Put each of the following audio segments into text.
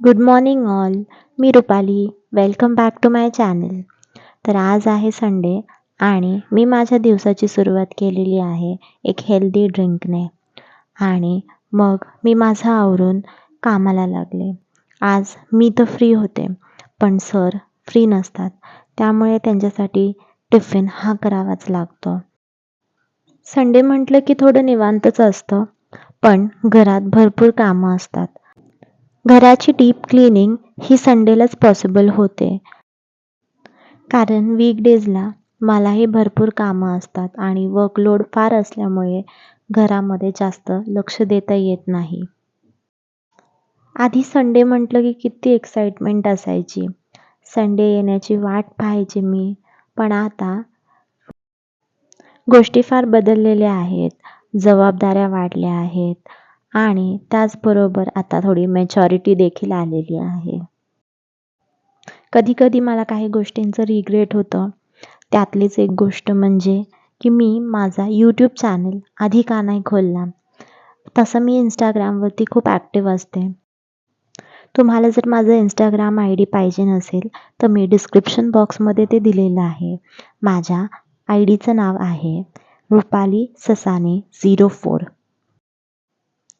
Good morning all me Rupali. Welcome back to my channel तर आज आहे Sunday आणि मी माझ्या दिवसाची सुरुवात केलेली आहे एक हेल्दी ड्रिंकने आणि मग मी माझं आवरून कामाला लागले. आज मी तर फ्री होते पण सर फ्री नसतात. त्यामुळे त्यांच्यासाठी टिफिन हा करावाच लागतो. संडे म्हटलं की थोडं निवांतच असतं पण घरात भरपूर कामं असतात. घराची डीप क्लिनिंग ही संडेलाच पॉसिबल होते. कारण वीकडेजला मलाही भरपूर कामं असतात आणि वर्कलोड फार असल्यामुळे घरामध्ये जास्त लक्ष देता येत नाही. आधी संडे म्हटलं की किती एक्साइटमेंट असायची. संडे येण्याची वाट पाहायची मी. पण आता गोष्टी फार बदललेल्या आहेत. जबाबदाऱ्या वाढल्या आहेत. आणि त्याचबरोबर आता थोडी मॅच्युरिटी देखील आलेली आहे. कधीकधी मला काही गोष्टींचं रिग्रेट होतं. त्यातलीच एक गोष्ट म्हणजे की मी माझा यूट्यूब चॅनल आधी का नाही खोलला? तसं मी इंस्टाग्रामवरती खूप ॲक्टिव्ह असते. तुम्हाला जर माझं इंस्टाग्राम आय डी पाहिजे नसेल तर मी डिस्क्रिप्शन बॉक्समध्ये ते दिलेलं आहे. माझ्या आय डीचं नाव आहे रुपाली ससाने झिरो फोर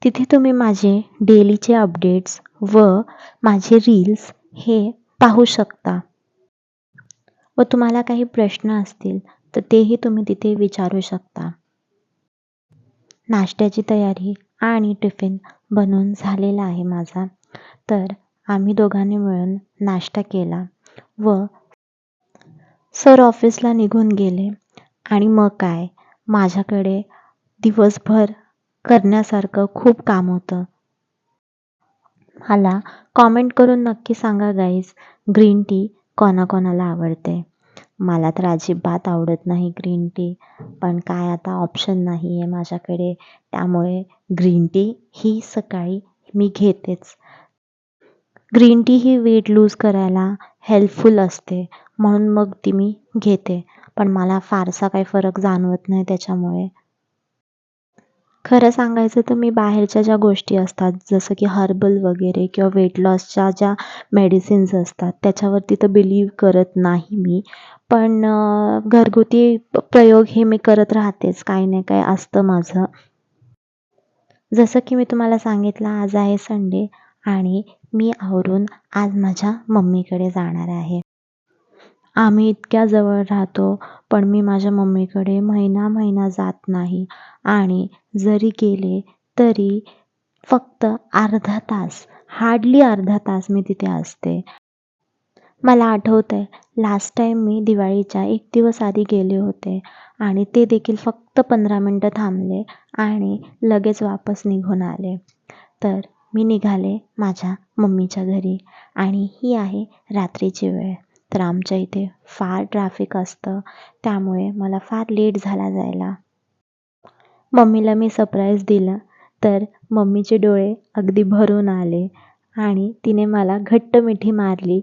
तिथे तुम्ही माझे डेलीचे अपडेट्स व माझे रील्स हे पाहू शकता. व तुम्हाला काही प्रश्न असतील तर तेही तुम्ही तिथे विचारू शकता. नाश्त्याची तयारी आणि टिफिन बनवून झालेला आहे माझा. तर आम्ही दोघांनी मिळून नाश्ता केला व सर ऑफिसला निघून गेले. आणि मग काय? माझ्याकडे दिवसभर करण्यासारखं खूप काम होतं. मला कॉमेंट करून नक्की सांगा गाईज ग्रीन टी कोणाकोणाला आवडते? मला तर अजिबात आवडत नाही ग्रीन टी पण काय आता ऑप्शन नाही आहे माझ्याकडे. त्यामुळे ग्रीन टी ही सकाळी मी घेतेच. ग्रीन टी ही वेट लूज करायला हेल्पफुल असते म्हणून मग ती मी घेते. पण मला फारसा काही फरक जाणवत नाही त्याच्यामुळे. खरं सांगायचं तर मी बाहेरच्या ज्या गोष्टी असतात जसं की हर्बल वगैरे किंवा वेट लॉसच्या ज्या मेडिसिन्स असतात त्याच्यावरती तर बिलीव करत नाही मी. पण घरगुती प्रयोग हे मी करत राहतेच काही नाही काही असतं माझं. जसं की मी तुम्हाला सांगितलं आज आहे संडे आणि मी आवरून आज माझ्या मम्मीकडे जाणार आहे. आम्ही इतक्या जवळ राहतो पण मी माझ्या मम्मीकडे महिना महिना जात नाही. आणि जरी गेले तरी फक्त अर्धा तास हार्डली अर्धा तास मी तिथे असते. मला आठवतं आहे लास्ट टाईम मी दिवाळीच्या एक दिवस आधी गेले होते आणि ते देखील फक्त पंधरा मिनटं थांबले आणि लगेच वापस निघून आले. तर मी निघाले माझ्या मम्मीच्या घरी आणि ही आहे रात्रीची वेळ. तर आमच्या इथे फार ट्रॅफिक असतं. त्यामुळे मला फार लेट झाला जायला. मम्मीला मी सरप्राईज दिलं. तर मम्मीचे डोळे अगदी भरून आले आणि तिने मला घट्ट मिठी मारली.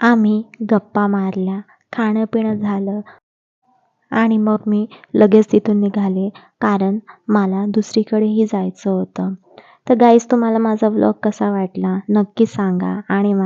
आम्ही गप्पा मारल्या. खाणं पिणं झालं. आणि मग मी लगेच तिथून निघाले. कारण मला दुसरीकडेही जायचं होतं. तर गाईज तुम्हाला माझा व्लॉग कसा वाटला नक्की सांगा आणि मा